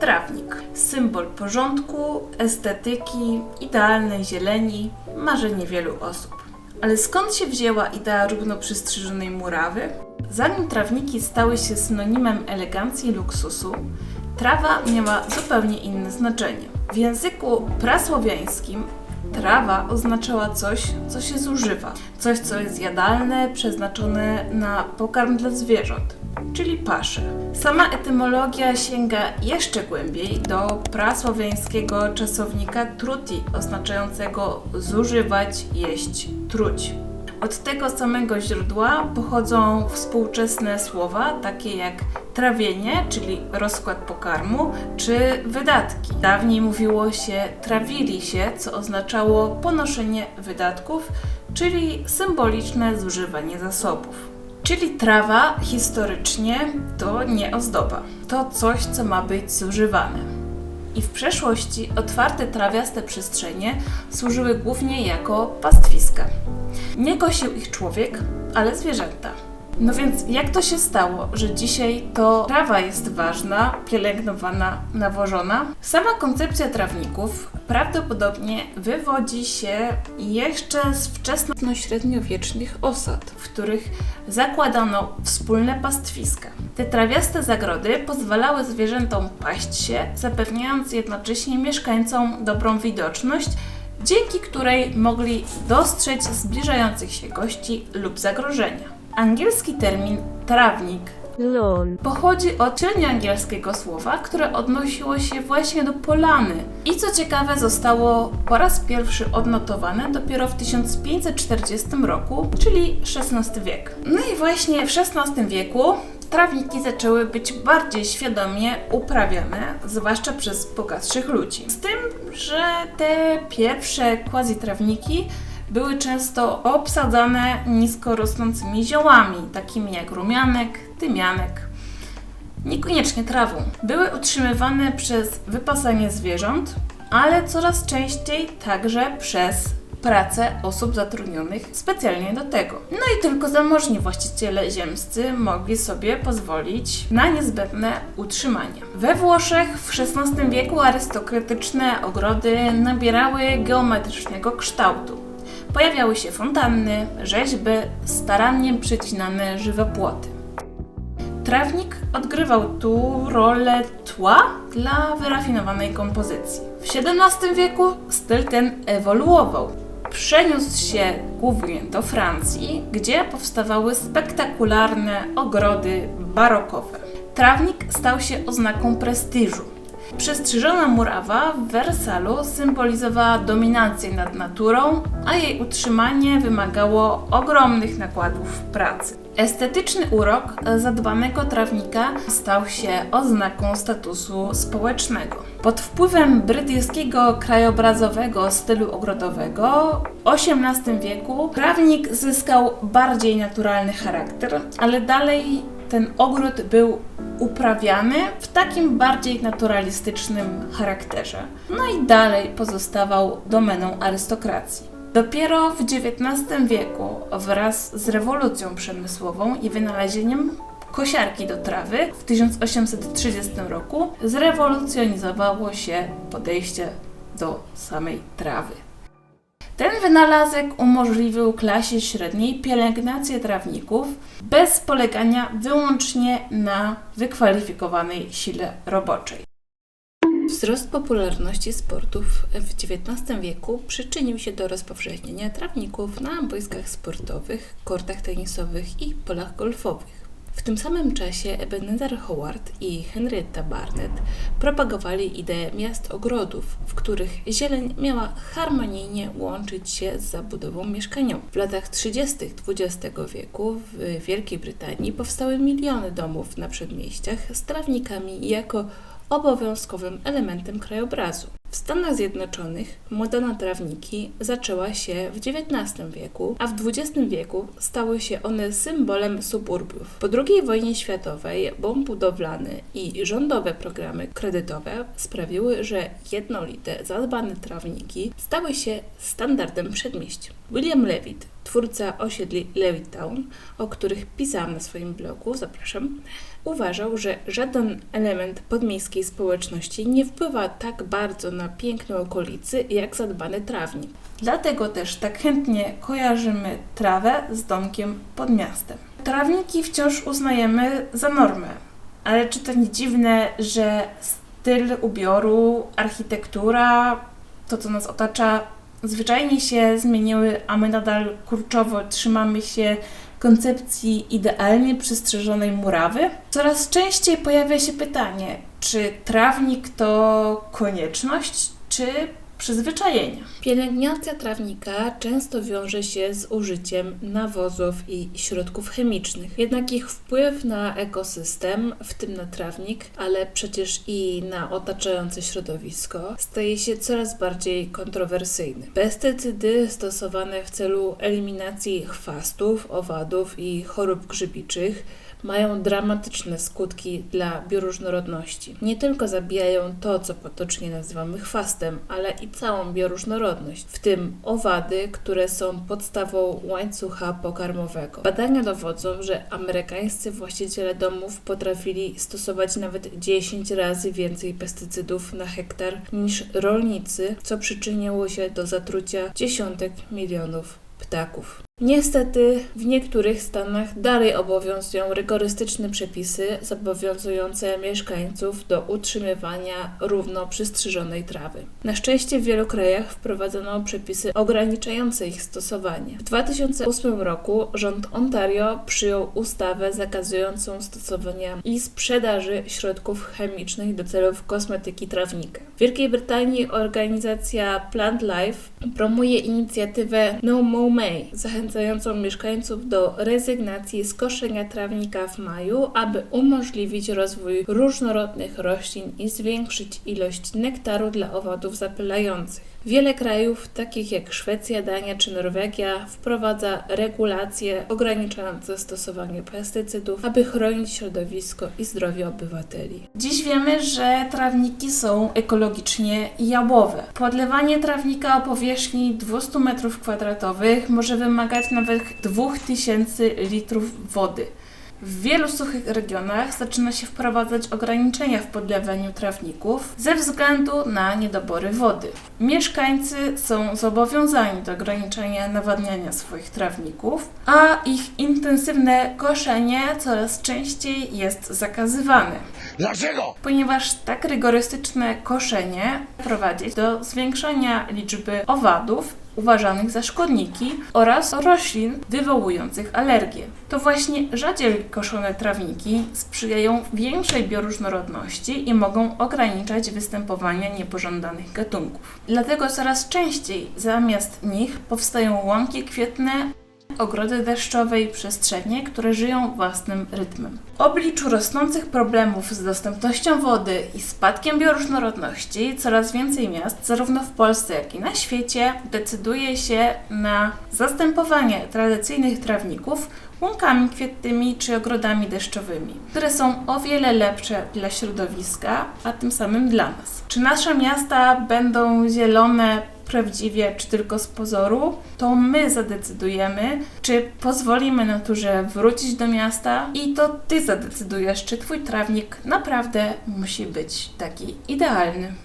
Trawnik. Symbol porządku, estetyki, idealnej zieleni, marzenie wielu osób. Ale skąd się wzięła idea równo przystrzyżonej murawy? Zanim trawniki stały się synonimem elegancji i luksusu, trawa miała zupełnie inne znaczenie. W języku prasłowiańskim trawa oznaczała coś, co się zużywa, coś, co jest jadalne, przeznaczone na pokarm dla zwierząt, czyli pasze. Sama etymologia sięga jeszcze głębiej do prasłowiańskiego czasownika truti, oznaczającego zużywać, jeść, truć. Od tego samego źródła pochodzą współczesne słowa, takie jak trawienie, czyli rozkład pokarmu, czy wydatki. Dawniej mówiło się trawili się, co oznaczało ponoszenie wydatków, czyli symboliczne zużywanie zasobów. Czyli trawa historycznie to nie ozdoba, to coś, co ma być zużywane. I w przeszłości otwarte trawiaste przestrzenie służyły głównie jako pastwiska. Nie kosił ich człowiek, ale zwierzęta. No więc jak to się stało, że dzisiaj to trawa jest ważna, pielęgnowana, nawożona? Sama koncepcja trawników prawdopodobnie wywodzi się jeszcze z wczesno-średniowiecznych osad, w których zakładano wspólne pastwiska. Te trawiaste zagrody pozwalały zwierzętom paść się, zapewniając jednocześnie mieszkańcom dobrą widoczność dzięki której mogli dostrzec zbliżających się gości lub zagrożenia. Angielski termin trawnik lawn, pochodzi od średnioangielskiego słowa, które odnosiło się właśnie do polany. I co ciekawe, zostało po raz pierwszy odnotowane dopiero w 1540 roku, czyli XVI wiek. No i właśnie w XVI wieku trawniki zaczęły być bardziej świadomie uprawiane, zwłaszcza przez bogatszych ludzi. Z tym, że te pierwsze quasi-trawniki były często obsadzane nisko rosnącymi ziołami, takimi jak rumianek, tymianek. Niekoniecznie trawą. Były utrzymywane przez wypasanie zwierząt, ale coraz częściej także przez pracę osób zatrudnionych specjalnie do tego. No i tylko zamożni właściciele ziemscy mogli sobie pozwolić na niezbędne utrzymanie. We Włoszech w XVI wieku arystokratyczne ogrody nabierały geometrycznego kształtu. Pojawiały się fontanny, rzeźby, starannie przecinane żywe płoty. Trawnik odgrywał tu rolę tła dla wyrafinowanej kompozycji. W XVII wieku styl ten ewoluował. Przeniósł się głównie do Francji, gdzie powstawały spektakularne ogrody barokowe. Trawnik stał się oznaką prestiżu. Przestrzyżona murawa w Wersalu symbolizowała dominację nad naturą, a jej utrzymanie wymagało ogromnych nakładów pracy. Estetyczny urok zadbanego trawnika stał się oznaką statusu społecznego. Pod wpływem brytyjskiego krajobrazowego stylu ogrodowego w XVIII wieku trawnik zyskał bardziej naturalny charakter, ale dalej ten ogród był uprawiany w takim bardziej naturalistycznym charakterze. No i dalej pozostawał domeną arystokracji. Dopiero w XIX wieku, wraz z rewolucją przemysłową i wynalezieniem kosiarki do trawy w 1830 roku, zrewolucjonizowało się podejście do samej trawy. Ten wynalazek umożliwił klasie średniej pielęgnację trawników bez polegania wyłącznie na wykwalifikowanej sile roboczej. Wzrost popularności sportów w XIX wieku przyczynił się do rozpowszechnienia trawników na boiskach sportowych, kortach tenisowych i polach golfowych. W tym samym czasie Ebenezer Howard i Henrietta Barnett propagowali ideę miast ogrodów, w których zieleń miała harmonijnie łączyć się z zabudową mieszkaniową. W latach 30. XX wieku w Wielkiej Brytanii powstały miliony domów na przedmieściach z trawnikami jako obowiązkowym elementem krajobrazu. W Stanach Zjednoczonych moda na trawniki zaczęła się w XIX wieku, a w XX wieku stały się one symbolem suburbiów. Po II wojnie światowej bomb budowlany i rządowe programy kredytowe sprawiły, że jednolite, zadbane trawniki stały się standardem przedmieść. William Levitt, twórca osiedli Levittown, o których pisałam na swoim blogu, zapraszam, uważał, że żaden element podmiejskiej społeczności nie wpływa tak bardzo na piękno okolicy jak zadbany trawnik. Dlatego też tak chętnie kojarzymy trawę z domkiem pod miastem. Trawniki wciąż uznajemy za normę, ale czy to nie dziwne, że styl ubioru, architektura, to co nas otacza, zwyczajnie się zmieniły, a my nadal kurczowo trzymamy się koncepcji idealnie przystrzeżonej murawy? Coraz częściej pojawia się pytanie, czy trawnik to konieczność, czy przyzwyczajenia. Pielęgnacja trawnika często wiąże się z użyciem nawozów i środków chemicznych. Jednak ich wpływ na ekosystem, w tym na trawnik, ale przecież i na otaczające środowisko, staje się coraz bardziej kontrowersyjny. Pestycydy stosowane w celu eliminacji chwastów, owadów i chorób grzybiczych mają dramatyczne skutki dla bioróżnorodności. Nie tylko zabijają to, co potocznie nazywamy chwastem, ale i całą bioróżnorodność, w tym owady, które są podstawą łańcucha pokarmowego. Badania dowodzą, że amerykańscy właściciele domów potrafili stosować nawet 10 razy więcej pestycydów na hektar niż rolnicy, co przyczyniło się do zatrucia dziesiątek milionów ptaków. Niestety w niektórych stanach dalej obowiązują rygorystyczne przepisy zobowiązujące mieszkańców do utrzymywania równo przystrzyżonej trawy. Na szczęście w wielu krajach wprowadzono przepisy ograniczające ich stosowanie. W 2008 roku rząd Ontario przyjął ustawę zakazującą stosowania i sprzedaży środków chemicznych do celów kosmetyki trawnika. W Wielkiej Brytanii organizacja Plant Life promuje inicjatywę No Mow May, zachęcającą mieszkańców do rezygnacji z koszenia trawnika w maju, aby umożliwić rozwój różnorodnych roślin i zwiększyć ilość nektaru dla owadów zapylających. Wiele krajów, takich jak Szwecja, Dania czy Norwegia, wprowadza regulacje ograniczające stosowanie pestycydów, aby chronić środowisko i zdrowie obywateli. Dziś wiemy, że trawniki są ekologicznie jałowe. Podlewanie trawnika o powierzchni 200 m2 może wymagać nawet 2000 litrów wody. W wielu suchych regionach zaczyna się wprowadzać ograniczenia w podlewaniu trawników ze względu na niedobory wody. Mieszkańcy są zobowiązani do ograniczenia nawadniania swoich trawników, a ich intensywne koszenie coraz częściej jest zakazywane. Dlaczego? Ponieważ tak rygorystyczne koszenie prowadzi do zwiększenia liczby owadów uważanych za szkodniki oraz roślin wywołujących alergie. To właśnie rzadziej koszone trawniki sprzyjają większej bioróżnorodności i mogą ograniczać występowanie niepożądanych gatunków. Dlatego coraz częściej zamiast nich powstają łąki kwietne, ogrody deszczowe i przestrzenie, które żyją własnym rytmem. W obliczu rosnących problemów z dostępnością wody i spadkiem bioróżnorodności, coraz więcej miast, zarówno w Polsce, jak i na świecie, decyduje się na zastępowanie tradycyjnych trawników łąkami kwietnymi czy ogrodami deszczowymi, które są o wiele lepsze dla środowiska, a tym samym dla nas. Czy nasze miasta będą zielone prawdziwie, czy tylko z pozoru, to my zadecydujemy, czy pozwolimy naturze wrócić do miasta i to ty zadecydujesz, czy twój trawnik naprawdę musi być taki idealny.